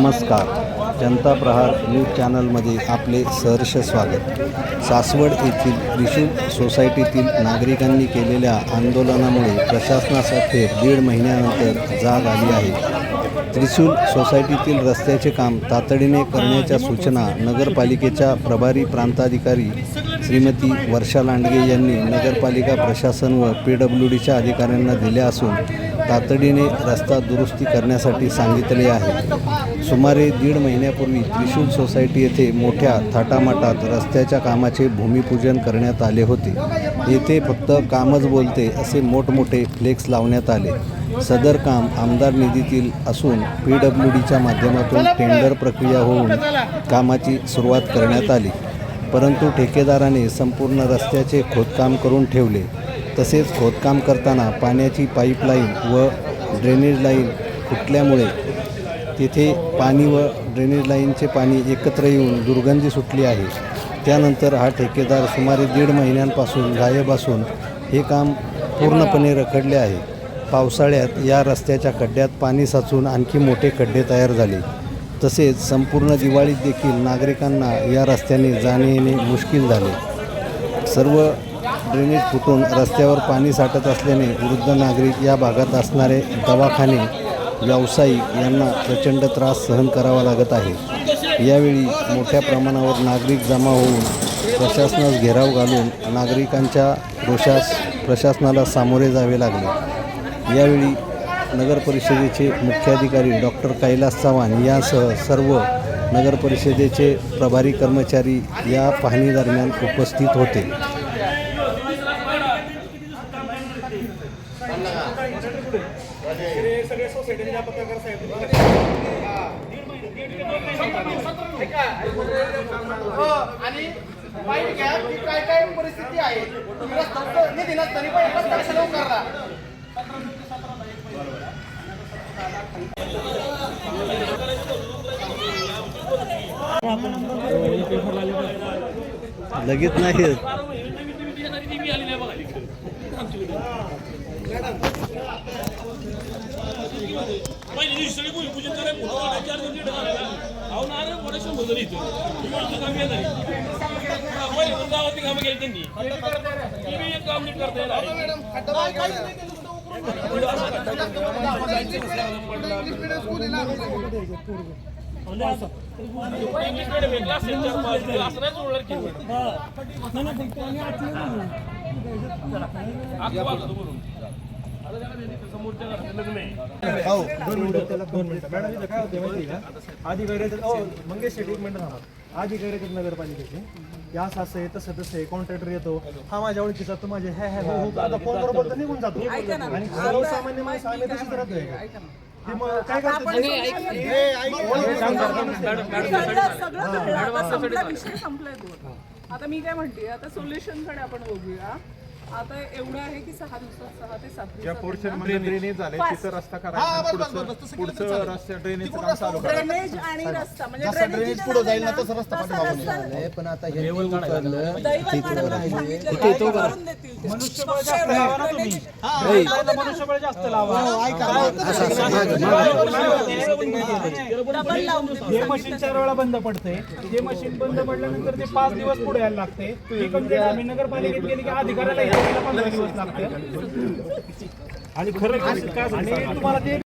नमस्कार. जनता प्रहार न्यूज चॅनलमध्ये आपले सहर्ष स्वागत. सासवड येथील त्रिशूल सोसायटीतील नागरिकांनी केलेल्या आंदोलनामुळे प्रशासनासाठी दीड महिन्यानंतर जाग आली आहे. त्रिशूल सोसायटीतील रस्त्याचे काम तातडीने करण्याच्या सूचना नगरपालिकेच्या प्रभारी प्रांताधिकारी श्रीमती वर्षा लांडगे यांनी नगरपालिका प्रशासन व पी डब्ल्यू डीच्या अधिकाऱ्यांना दिल्या असून तातडीने रस्ता दुरुस्ती करण्यासाठी सांगितले आहे. सुमारे दीड महिन्यापूर्वी त्रिशूल सोसायटी येथे मोठ्या थाटामाटात रस्त्याच्या कामाचे भूमिपूजन करण्यात आले होते. येथे फक्त कामच बोलते असे मोठमोठे फ्लेक्स लावण्यात आले. सदर काम आमदार निधीतील असून पी डब्ल्यू डीच्या माध्यमातून टेंडर प्रक्रिया होऊन कामाची सुरुवात करण्यात आली. परंतु ठेकेदाराने संपूर्ण रस्त्याचे खोदकाम करून ठेवले. तसेच खोदकाम करताना पाण्याची पाईपलाईन व ड्रेनेज लाईन फुटल्यामुळे तेथे पाणी व ड्रेनेज लाईनचे पाणी एकत्र येऊन दुर्गंधी सुटली आहे. त्यानंतर हा ठेकेदार सुमारे दीड महिन्यांपासून गायब असून हे काम पूर्णपणे रखडले आहे. पावसाळ्यात या रस्त्याच्या खड्ड्यात पाणी साचून आणखी मोठे खड्डे तयार झाले. तसेच संपूर्ण दिवाळीत देखील नागरिकांना या रस्त्याने जाणे येणे मुश्किल झाले. सर्व ड्रेनेज फुटून रस्त्यावर पाणी साठत असल्याने वृद्ध नागरिक या भागात असणारे दवाखाने व्यावसायिक यांना प्रचंड त्रास सहन करावा लागत आहे. यावेळी मोठ्या प्रमाणावर नागरिक जमा होऊन प्रशासनास घेराव घालून नागरिकांच्या रोषास प्रशासनाला सामोरे जावे लागले. यावेळी नगर परिषदेचे मुख्याधिकारी डॉक्टर कैलास चव्हाण यासह सर्व नगर परिषदेचे प्रभारी कर्मचारी या पाहणीदरम्यान उपस्थित होते. आणि पाहिजे घ्या की काय काय परिस्थिती आहे तुम्ही रस्ता निधी नसताना पण रस्ता कशाला उकारला लगेच नाही क्लास नाही सोडणार की आजच्या त्याला दोन मॅडम मंगेश शेट्टी एक मिनिट थांबा अधिकारी नगरपालिकेचे या असं असं आहे तसं तसं आहे कॉन्ट्रॅक्टर येतो हा माझ्या ओळखीचा तो माझे हे हे. हो हो आता फोनवर निघून जातो आणि सर्वसामान्य माणसं आम्ही तशीच राहतोय काय करतो आता मी काय म्हणते आता सोल्युशनकडे आपण बघूया. आता एवढं आहे की सहा दिवसात सहा ते सात ज्या दिवसात पोर्शनमध्ये ड्रेनेज झाले तिथं रस्ता करायचा पुढचं पुढचं रस्त्या ड्रेनेजचं काम चालू करायचं ड्रेनेज आणि रस्ता म्हणजे जसा ड्रेनेज ड्रेनेज पुढे जाईल ना तसं रस्ता पाठीमागून येईल. पण आता हे उचललं करून देतील ते. मनुष्यबळ जास्त लावा डबल लावून देतील. हे. मशीन चार वेळा बंद पडते ते मशीन बंद पडल्यानंतर ते पाच दिवस पुढे यायला लागते. ही कंप्लेंट आम्ही नगरपालिकेत गेली की अधिकाऱ्याला आणि खरं आणि तुम्हाला ते